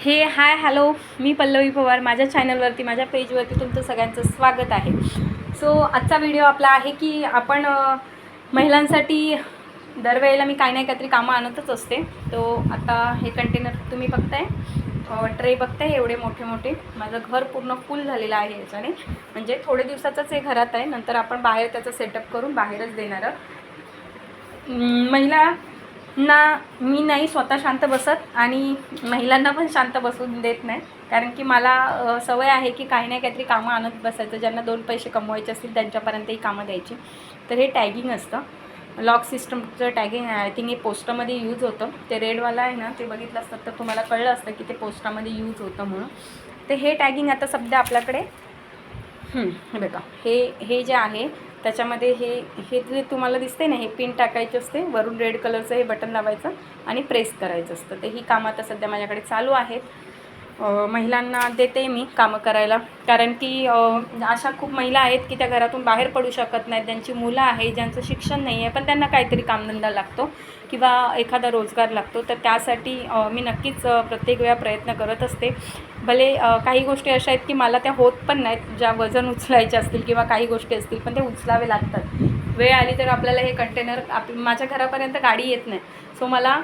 हे hi hello मी पल्लवी पवार. माझ्या चॅनलवरती माझ्या पेजवरती तुमचं सगळ्यांचं स्वागत आहे. सो आजचा व्हिडिओ आपला आहे की आपण महिलांसाठी दरवेळेला मी काही नाही काहीतरी कामं आणतच असते. तो आता हे कंटेनर तुम्ही बघताय ट्रे बघताय एवढे मोठे मोठे. माझं घर पूर्ण फुल झालेलं आहे याच्याने. म्हणजे थोडे दिवसाचंच हे घरात आहे. नंतर आपण बाहेर त्याचं सेटअप करून बाहेरच देणार महिला ना मी नाही स्वतः शांत बसत आणि महिलांना पण शांत बसून देत नाही. कारण की मला सवय आहे की काही नाही काहीतरी कामं आणत बसायचं. ज्यांना दोन पैसे कमवायचे असतील त्यांच्यापर्यंतही कामं द्यायची. तर हे टॅगिंग असतं. लॉक सिस्टमचं टॅगिंग आय थिंक हे पोस्टामध्ये यूज होतं. ते रेडवाला आहे ना ते बघितलं असतं. तर तुम्हाला कळलं असतं की ते पोस्टामध्ये यूज होतं म्हणून. तर हे टॅगिंग आता सध्या आपल्याकडे हे बघा. हे हे जे आहे त्याच्यामध्ये हे हे जे तुम्हाला दिसते ना हे पिन टाकायचे असते वरून रेड कलरचं हे बटन लावायचं आणि प्रेस करायचं असतं. तर ही कामं आता सध्या माझ्याकडे चालू आहेत. महिलांना देते मी कामं करायला. कारण की अशा खूप महिला आहेत की त्या घरातून बाहेर पडू शकत नाहीत. ज्यांची मुलं आहे ज्यांचं शिक्षण नाही आहे पण त्यांना काहीतरी कामधंदा लागतो किंवा एखादा रोजगार लागतो. तर त्यासाठी मी नक्कीच प्रत्येक वेळा प्रयत्न करत असते. भले काही गोष्टी अशा आहेत की मला त्या होत पण नाहीत. ज्या वजन उचलायच्या असतील किंवा काही गोष्टी असतील पण ते उचलावे लागतात. वेळ आली तर आपल्याला हे कंटेनर आप माझ्या घरापर्यंत गाडी येत नाही. सो मला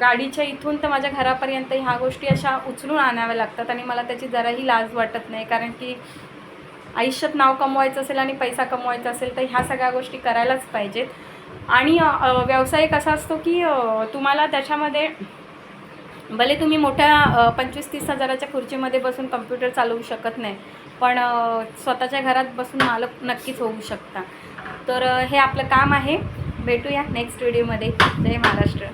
गाडीच्या इथून तर माझ्या घरापर्यंत ह्या गोष्टी अशा उचलून आणाव्या लागतात आणि मला त्याची जराही लाज वाटत नाही. कारण की आयुष्यात नाव कमवायचं असेल आणि पैसा कमवायचा असेल तर ह्या सगळ्या गोष्टी करायलाच पाहिजेत. आणि व्यावसायिक व्यवसाय कसा असतो की तुम्हाला त्याच्यामध्ये भले तुम्ही मोठ्या पंचवीस तीस हजाराच्या खुर्चीमध्ये बसून कम्प्युटर चालवू शकत नाही पण स्वतःच्या घरात बसून मालक नक्कीच होऊ शकता. तर हे आपलं काम आहे. भेटूया नेक्स्ट व्हिडिओमध्ये जय महाराष्ट्र.